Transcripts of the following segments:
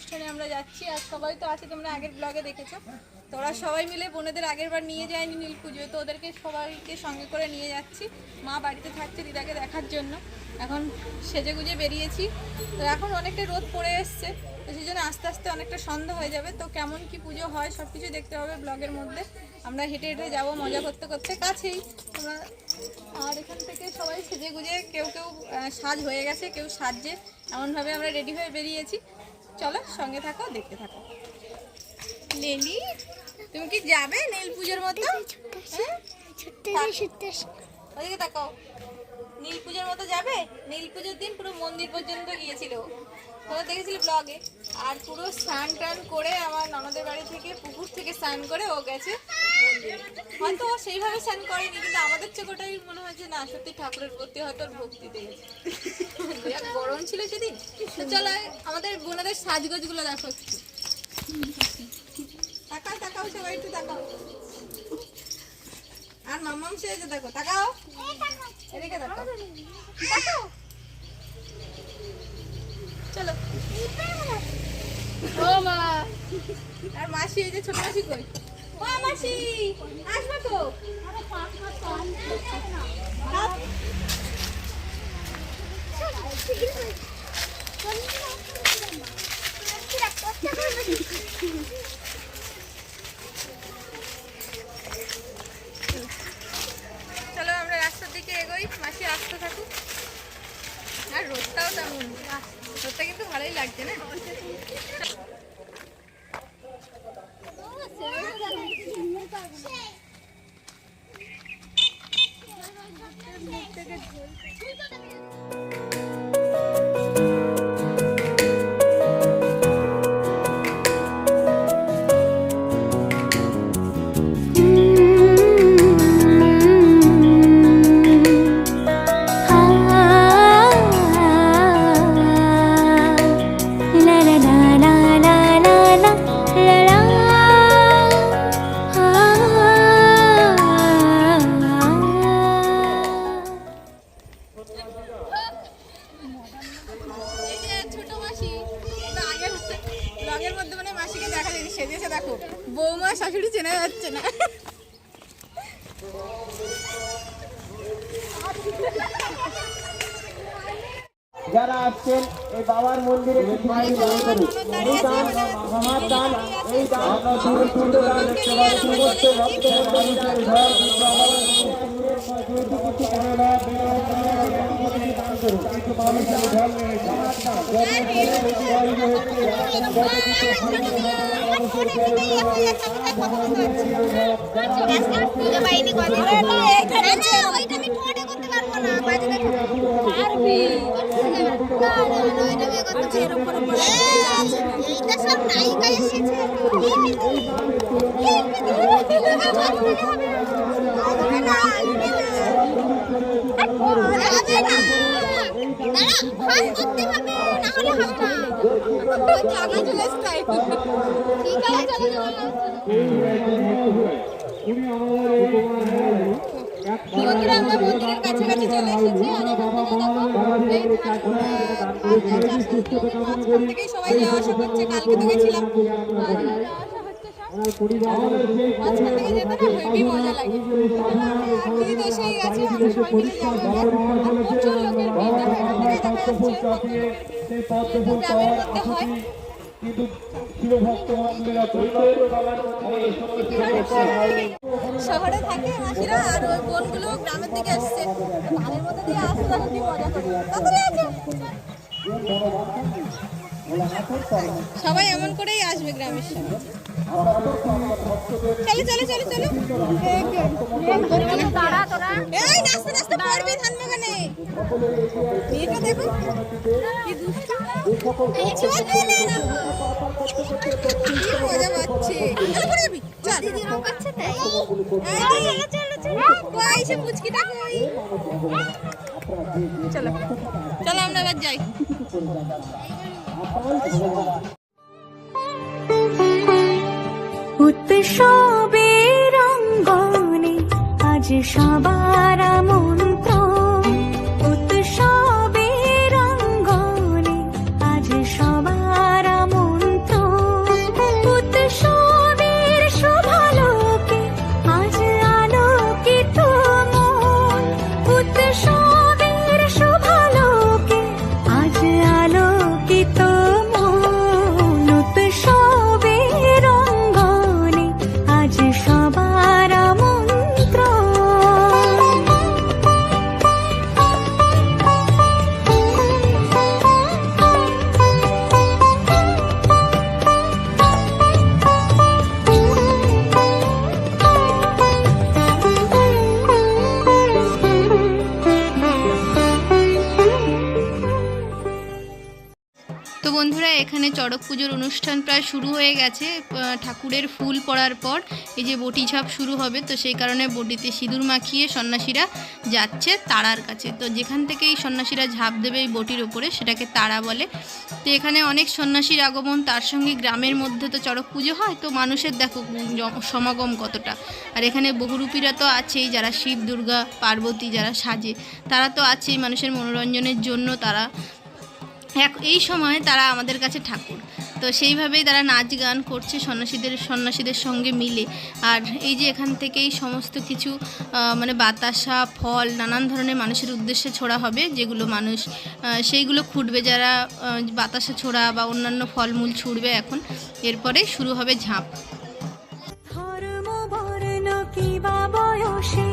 অনুষ্ঠানে আমরা যাচ্ছি আর সবাই তো আছে, তোমরা আগের ব্লগে দেখেছ। তো ওরা সবাই মিলে বোনেদের আগের বার নিয়ে যায়নি নীল পুজো তো ওদেরকে সবাইকে সঙ্গে করে নিয়ে যাচ্ছি। মা বাড়িতে থাকছে দিদাকে দেখার জন্য। এখন সেজে গুজে বেরিয়েছি। তো এখন অনেকটা রোদ পড়ে এসছে, তো সেই জন্য আস্তে আস্তে অনেকটা সন্ধ্যা হয়ে যাবে। তো কেমন কি পুজো হয় সব কিছু দেখতে হবে ব্লগের মধ্যে। আমরা হেঁটে হেঁটে যাব মজা করতে করতে। কাছেই তোমরা আর এখান থেকে সবাই সেজে গুজে কেউ কেউ সাজ হয়ে গেছে, কেউ সাজছে। এমনভাবে আমরা রেডি হয়ে বেরিয়েছি। চলো সঙ্গে থাকো দেখতে থাকো। লেলি তুমি কি যাবে নীল পুজোর মতো? হ্যাঁ? ওদিকে তাকাও। নীল পুজোর মতো যাবে? নীল পুজোর দিন পুরো মন্দির পর্যন্ত গিয়েছিল। তোমরা দেখেছিলে ব্লগে আর পুরো স্নান টান করে আমার ননদের বাড়ি থেকে পুকুর থেকে স্নান করে ও গেছে। হয়তো ও সেইভাবে স্নান করেনি, কিন্তু আমাদের চোখটাই মনে হয় যে না, সত্যি ঠাকুরের প্রতি হয়তো ওর ভক্তিতে গেছে গরম ছিল সেদিন চলো আমাদের বোনেদের সাজগোজগুলো দেখো একটু। তাকাও তাকাও সবাই, একটু তাকাও। আর মাম্মাম সেজে দেখো, তাকাও। এদিকে তাকাও তাকাও চলো। ও মা। আর মাসি, এই যে ছোট মাসি কই? মাসি আসবে তো? হাত। যারা আসছেন এই বাবার মন্দিরে আমার দান এই দান সুন্দর সুন্দর দান দেখতে পাচ্ছি সমস্ত ভক্ত মানুষের ঘর এইটা সব নায়িকা এসেছে হবে বন্ধুরা আমরা মন্দিরের কাছাকাছি চলে এসেছি আর এখানে থেকেই সবাই যাওয়া আসা করছে কালকে তো গেছিলাম কিন্তু শিব ভক্ত মন্দিরা শহরে থাকে মাসিরা আর ওই বোনগুলো গ্রামের দিকে আসছে। ধানের মধ্যে দিয়ে কি মজা করে। তাড়াতাড়ি আছে সবাই এমন করেই আসবে গ্রামের সবাই চলো চলো চলো চলো। এই নাচতে নাচতে পড়বি ধান বাগানে মেয়েটা দেখো। কি দুষ্টু। মজা পাচ্ছে। চল পড়ে যাবি। চল। দিদি রং করছে তাই। চলো চলো চলো। কই সে মুচকিটা কই? চলো চলো আমরা এবার যাই। উৎসবে রঙ্গনে আজ সবার মন্ত্র পুজোর অনুষ্ঠান প্রায় শুরু হয়ে গেছে। ঠাকুরের ফুল পড়ার পর এই যে বটি ঝাপ শুরু হবে, তো সেই কারণে বটিতে সিঁদুর মাখিয়ে সন্ন্যাসীরা যাচ্ছে তারার কাছে। তো যেখান থেকে এই সন্ন্যাসীরা ঝাঁপ দেবে এই বটির ওপরে, সেটাকে তারা বলে। তো এখানে অনেক সন্ন্যাসীর আগমন, তার সঙ্গে গ্রামের মধ্যে তো চড়ক পুজো হয়, তো মানুষের দেখো সমাগম কতটা। আর এখানে বহুরূপীরা তো আছেই, যারা শিব, দুর্গা, পার্বতী যারা সাজে, তারা তো আছেই মানুষের মনোরঞ্জনের জন্য তারা। এক, এই সময় তারা আমাদের কাছে ঠাকুর। তো সেইভাবেই তারা নাচ গান করছে সন্ন্যাসীদের সন্ন্যাসীদের সঙ্গে মিলে। আর এই যে এখান থেকেই সমস্ত কিছু মানে বাতাসা, ফল, নানান ধরনের মানুষের উদ্দেশ্যে ছোড়া হবে, যেগুলো মানুষ সেইগুলো খুঁটবে যারা বাতাসা ছোড়া বা অন্যান্য ফলমূল ছুটবে এখন। এরপরে শুরু হবে ঝাঁপ। ধর্ম বর্ণ কিবা বয়সের সীমানা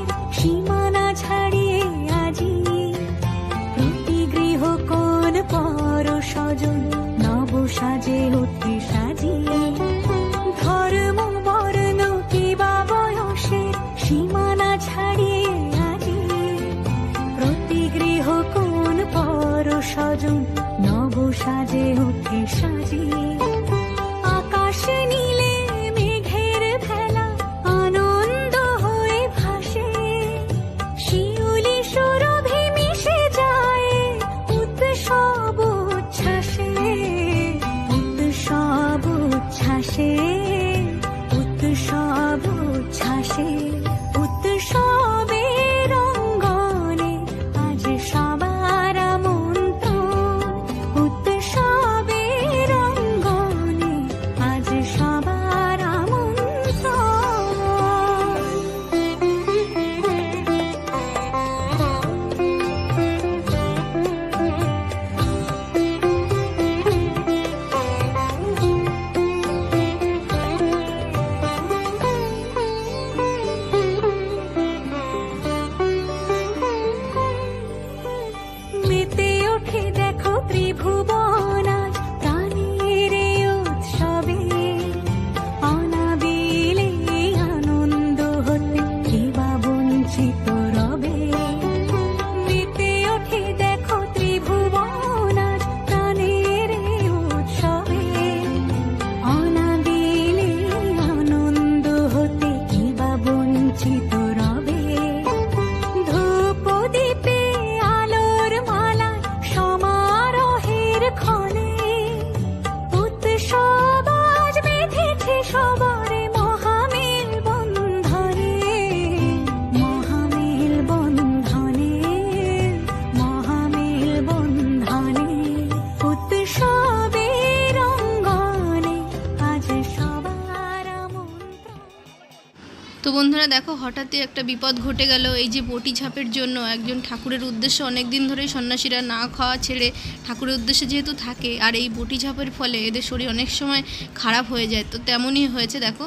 দেখো, হঠাৎই একটা বিপদ ঘটে গেল। এই যে বটি ঝাপের জন্য একজন ঠাকুরের উদ্দেশ্যে অনেক দিন ধরেই সন্ন্যাসীরা না খাওয়া ছেড়ে ঠাকুরের উদ্দেশ্যে যেহেতু থাকে, আর এই বটি ঝাপের ফলে এদের শরীর অনেক সময় খারাপ হয়ে যায়। তো তেমনই হয়েছে, দেখো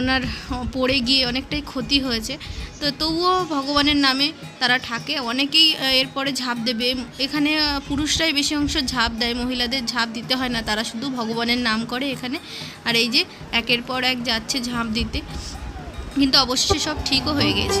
ওনার পড়ে গিয়ে অনেকটাই ক্ষতি হয়েছে। তো তবুও ভগবানের নামে তারা থাকে। অনেকেই এরপরে ঝাঁপ দেবে। এখানে পুরুষরাই বেশি অংশ ঝাঁপ দেয়, মহিলাদের ঝাঁপ দিতে হয় না। তারা শুধু ভগবানের নাম করে এখানে। আর এই যে একের পর এক যাচ্ছে ঝাঁপ দিতে। কিন্তু অবশেষে সব ঠিকও হয়ে গেছে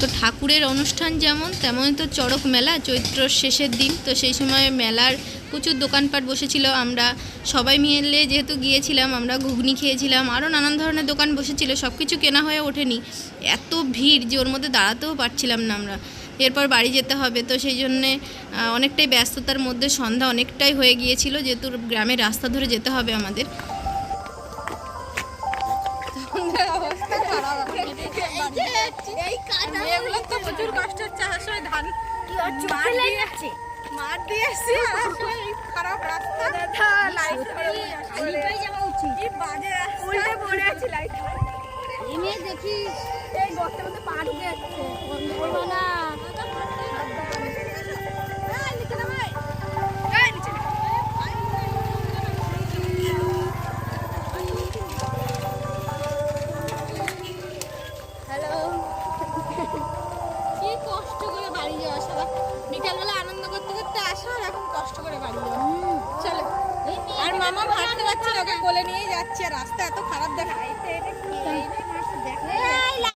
তো ঠাকুরের অনুষ্ঠান যেমন তেমনই তো চড়ক মেলা চৈত্র শেষের দিন। তো সেই সময় মেলার প্রচুর দোকানপাট বসেছিল। আমরা সবাই মিলে যেহেতু গিয়েছিলাম আমরা ঘুগনি খেয়েছিলাম আরও নানান ধরনের দোকান বসেছিল। সব কিছু কেনা হয়ে ওঠেনি। এত ভিড় যে ওর মধ্যে দাঁড়াতেও পারছিলাম না আমরা। এরপর বাড়ি যেতে হবে। তো সেই জন্যে অনেকটাই ব্যস্ততার মধ্যে সন্ধ্যা অনেকটাই হয়ে গিয়েছিল। যেহেতু গ্রামের রাস্তা ধরে যেতে হবে আমাদের। তো প্রচুর কষ্ট হচ্ছে আসার সময় ধান। মার দিয়ে যাচ্ছে মার দিয়ে এসছি আসার সময় এই খারাপ রাস্তা। লাইট কি বাজে উল্টে পড়ে আছি লাইট এমনি দেখি এই গর্তের মধ্যে পা ঢুকে যাচ্ছে। না